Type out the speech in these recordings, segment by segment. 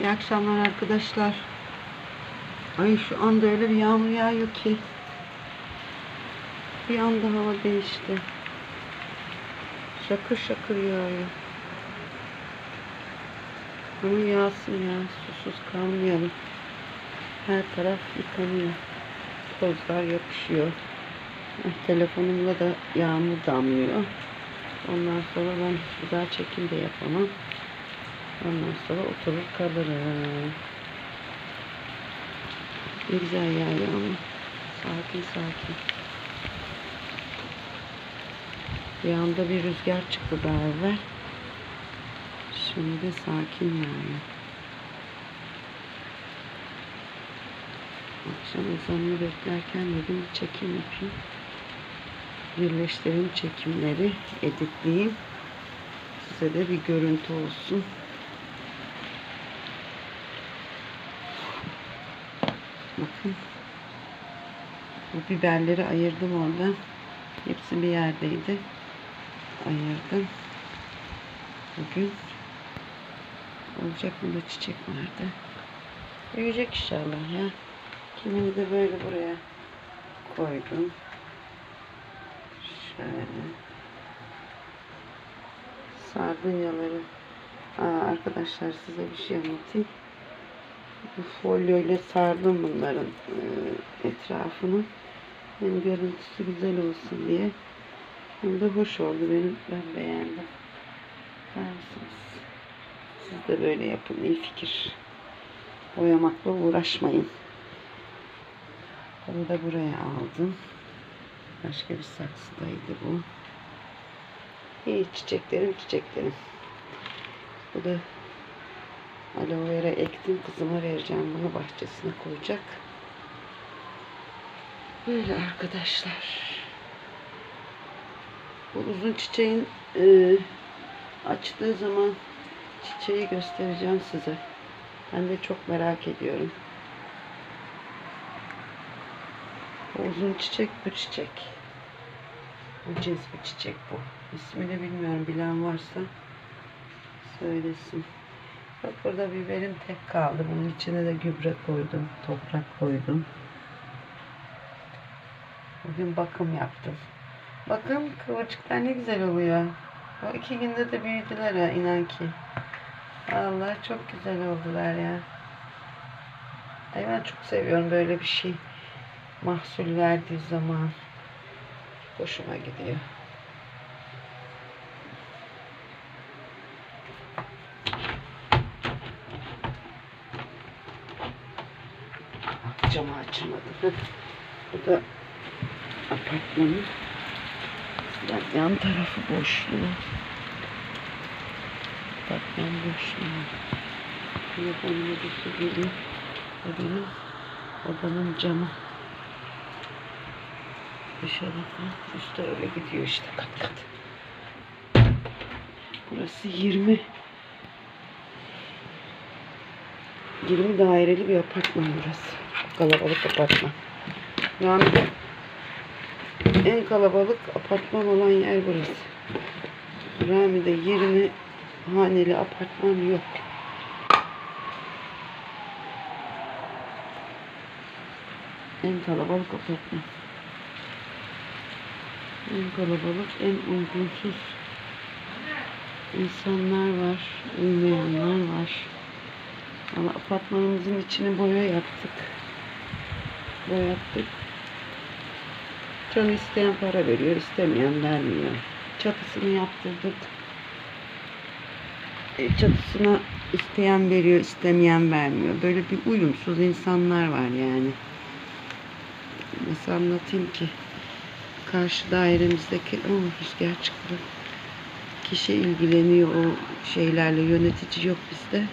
İyi akşamlar arkadaşlar. Ay şu anda öyle bir yağmur yağıyor ki. Bir anda hava değişti. Şakır şakır yağıyor. Ama yağsın ya. Susuz kalmayalım. Her taraf yıkanıyor. Tozlar yapışıyor. Eh, Telefonumla da yağmur damlıyor. Ondan sonra ben hiçbir daha çekim de yapamam. Ondan sonra oturur kalırım. Ne güzel yağıyor ama sakin sakin. Bir anda bir rüzgar çıktı daha evvel. Şimdi sakin yağıyor. Akşam ezanını beklerken dedim çekim yapayım. Birleştireyim çekimleri, editleyeyim. Size de bir görüntü olsun. Bakın. Bu biberleri ayırdım orada. Hepsi bir yerdeydi. Ayırdım. Bugün olacak mı da çiçek vardı. Büyüyecek inşallah ya. Kimini de böyle buraya koydum. Şöyle. Sardunyaları. Aa, arkadaşlar size bir şey anlatayım. Bu folyo sardım bunların e, etrafını. Hem görüntüsü güzel olsun diye. Hem de hoş oldu benim. Ben beğendim. Dersiniz. Siz de böyle yapın. iyi fikir. Boyamakla uğraşmayın. Bunu da buraya aldım. Başka bir saksıdaydı bu. İyi çiçeklerim çiçeklerim. Bu da aloe vera ektim. Kızıma vereceğim. Bunu bahçesine koyacak. Böyle arkadaşlar. Bu uzun çiçeğin e, açtığı zaman çiçeği göstereceğim size. Ben de çok merak ediyorum. Bu uzun çiçek bu çiçek. Bu cins bir çiçek bu. İsmini bilmiyorum bilen varsa söylesin. Burada biberim tek kaldı. Bunun içine de gübre koydum. Toprak koydum. Bugün bakım yaptım. Bakın kıvırcıklar ne güzel oluyor. O iki günde de büyüdüler ha inan ki. Vallahi çok güzel oldular ya. Ay ben çok seviyorum böyle bir şey. Mahsul verdiği zaman. Hoşuma gidiyor. Camı açmadım. Heh. Bu da apartmanın yan- yan tarafı boşluğu. Apartman boşluğu. Telefonun odası geliyor. Bu benim odanın camı. Dışarı üstte öyle gidiyor işte kat kat. Burası 20 20 daireli bir apartman burası. Kalabalık apartman. Yani en kalabalık apartman olan yer burası. Rami'de 20 haneli apartman yok. En kalabalık apartman. En kalabalık, en uygunsuz insanlar var, uymayanlar var. Ama apartmanımızın içini boya yaptık. Boyattık. Canı isteyen para veriyor, istemeyen vermiyor. Çatısını yaptırdık. E, çatısına isteyen veriyor, istemeyen vermiyor. Böyle bir uyumsuz insanlar var yani. Nasıl anlatayım ki? Karşı dairemizdeki o rüzgar çıktı. Kişi ilgileniyor o şeylerle. Yönetici yok bizde.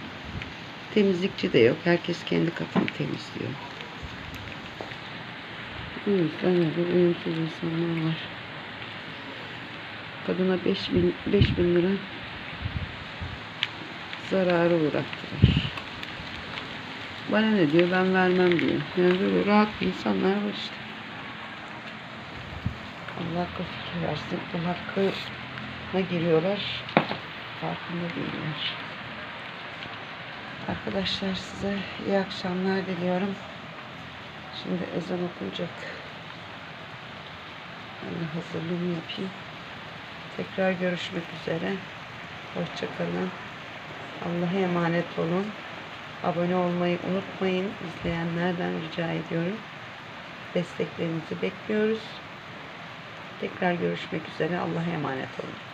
Temizlikçi de yok. Herkes kendi katını temizliyor. Yüzden öyle uyumsuz insanlar var. Kadına 5 bin, 5 bin lira zararı uğrattılar. Bana ne diyor ben vermem diyor. Yani böyle rahat insanlar var işte. Allah akıl fikir versin. Bu hakkına giriyorlar. Farkında değiller. Arkadaşlar size iyi akşamlar diliyorum. Şimdi ezan okunacak. Ben de hazırlığımı yapayım. Tekrar görüşmek üzere. Hoşçakalın. Allah'a emanet olun. Abone olmayı unutmayın. İzleyenlerden rica ediyorum. Desteklerinizi bekliyoruz. Tekrar görüşmek üzere. Allah'a emanet olun.